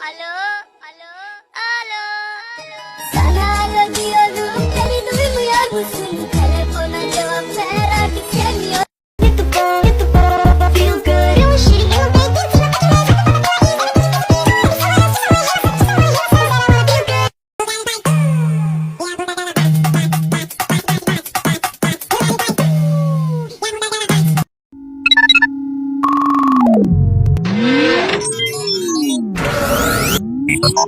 Hello. Yerimde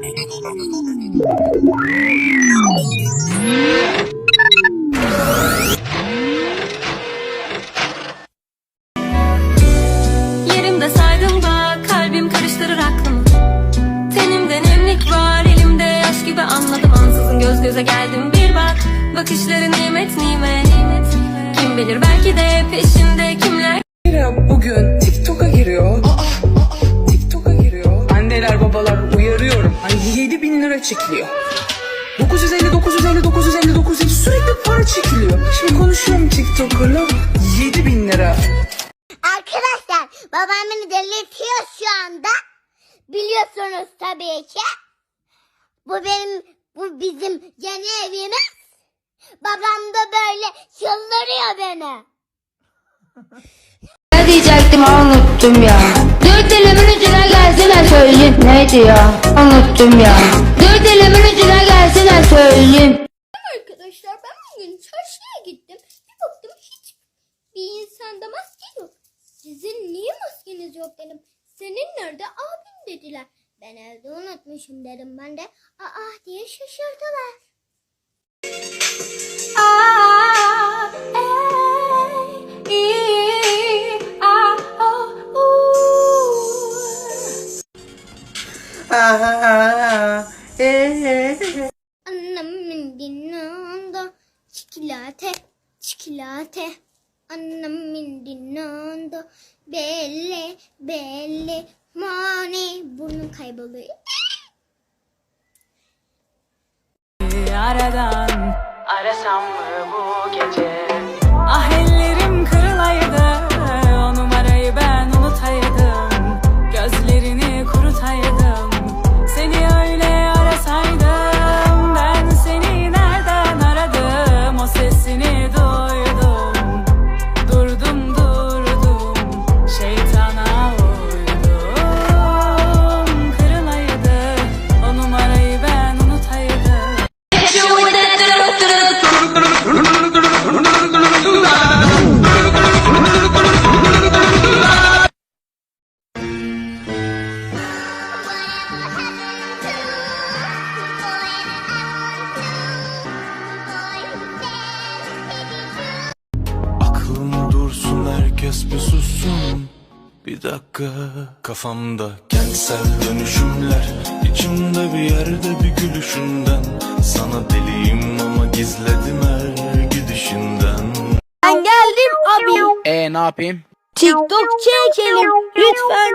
saydım da kalbim karıştırır aklımı Tenimde nemlik var elimde yaş gibi anladım. Ansızın göz göze geldim bir bak. Bakışları nimet nimet Kim bilir belki de peşinde kimler bugün TikTok'a giriyor. Aa, çekiliyor. 950 950 950 950 sürekli para çekiliyor. Şimdi konuşuyorum TikToker'la 7 bin lira. Arkadaşlar babam beni delirtiyor şu anda. Biliyorsunuz tabii ki. Bu benim bu bizim yeni evimiz. Babam da böyle çıldırıyor beni. Ne diyecektim unuttum ya. Dört dilimin ucuna gelsene söyleyeyim. Neydi ya? Unuttum ya. Dört gelsene söyleyeyim. Arkadaşlar ben bugün çarşıya gittim. Bir baktım hiç bir insanda maske yok. Sizin niye maskeniz yok dedim. Senin nerede abin dediler. Ben evde unutmuşum dedim ben de. Aa diye şaşırdılar. Annemin dinanda çikolate, çikolate. Annemin dinanda belli, belli. Mani burnum kayboluyor. Aradan arasam mı bu gece herkes bir sussun Bir dakika kafamda kentsel dönüşümler İçimde bir yerde bir gülüşünden Sana deliyim ama gizledim her gidişinden Ben geldim abi. E ne yapayım? TikTok çekelim lütfen.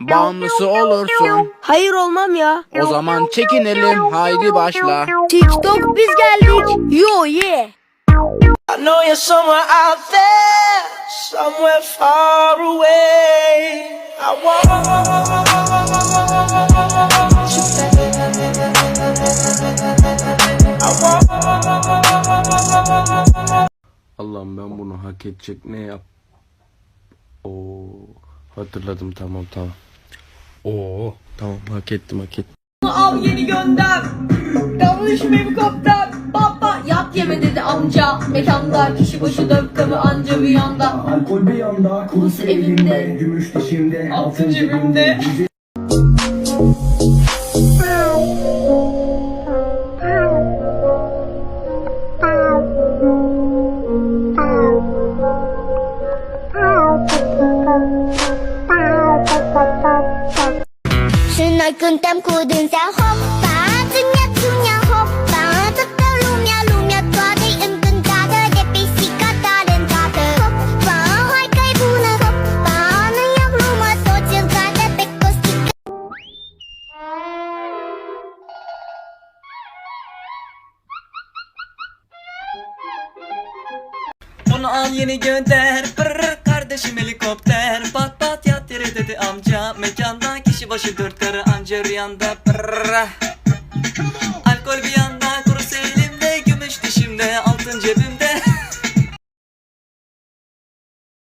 Bağımlısı olursun. Hayır olmam ya. O zaman çekinelim. Haydi başla. TikTok biz geldik. Yo yeah. I know you're somewhere out there, somewhere far away. I want you I want Allah'ım ben bunu hak edecek ne yap? Oo hatırladım tamam tamam. Oo tamam hak ettim hak ettim. Al yeni gönder Yanlış helikopter amca. Mekanda kişi başı dövkamı anca bir yanda. Alkol bir yanda, Kurusu elimde. gümüş dişimde, Altın cebimde kung tam ko Onu al yeni gönder, pırr kardeşim helikopter. Pat pat yat yere dedi amca, mekanda kişi başı dört karı anca rüyanda Brrrra.